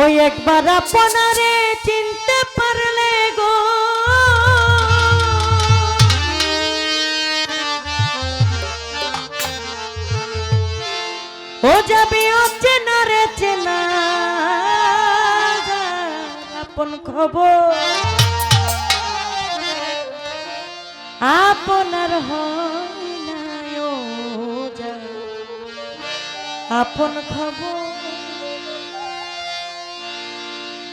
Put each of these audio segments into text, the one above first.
ওই একবার আপনারে চিনতে পারলে গো। ও যাবে অচেনা রে চেনা আপন খবর। আপনার হয় না আপন খবর।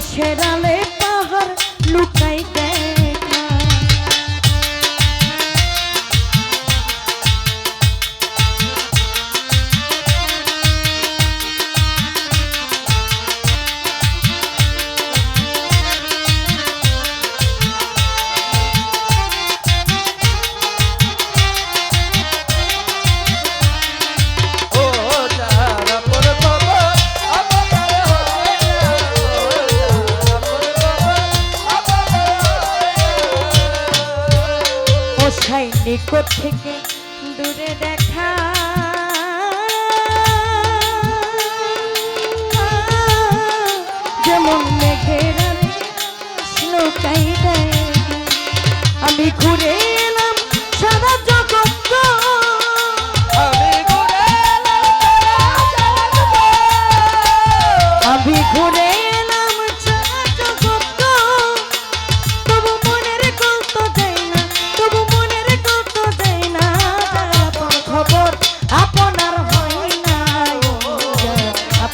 সেরালে পাহাড় লুকাইতে খাইনি নিকট থেকে দূরে দেখা। যেমন মেঘের আমি ঘুরে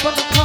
এখন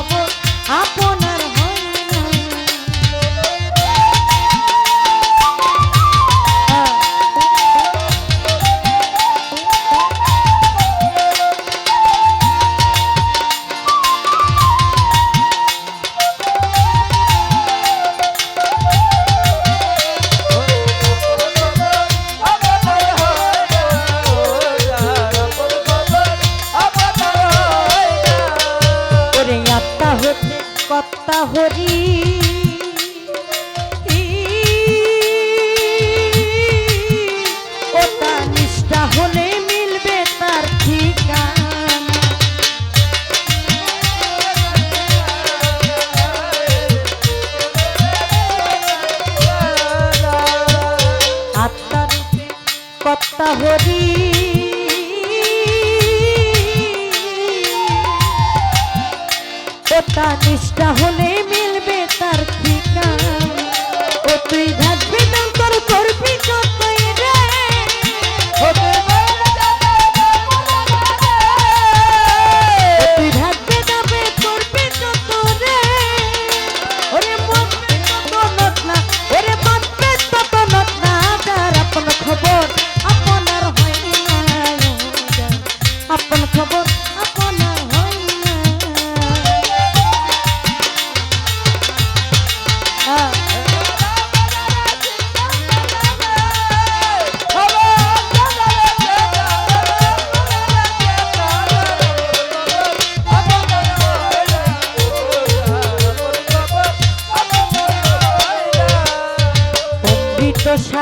কত্তা হরি। ওটা নিষ্ঠা হলে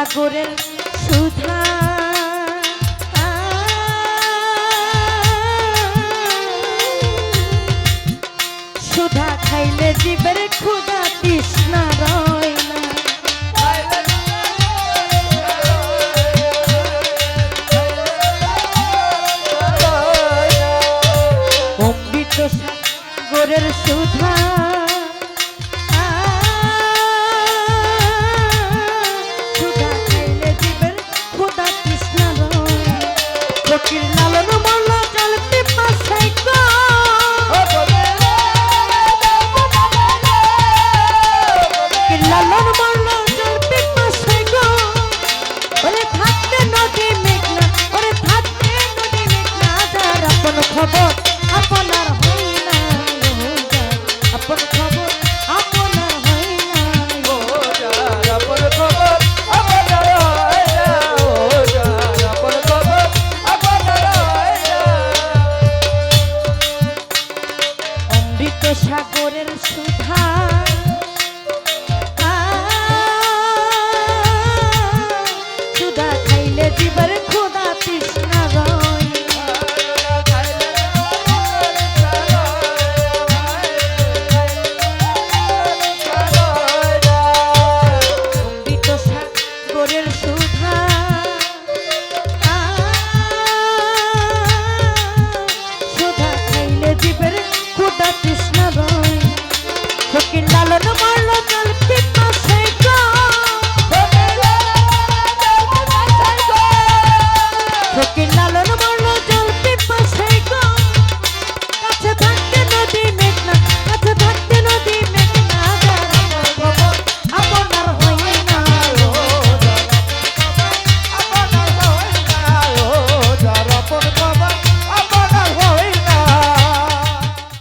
সাগরের সুধা। সুধা খাইলে জীবের el sur.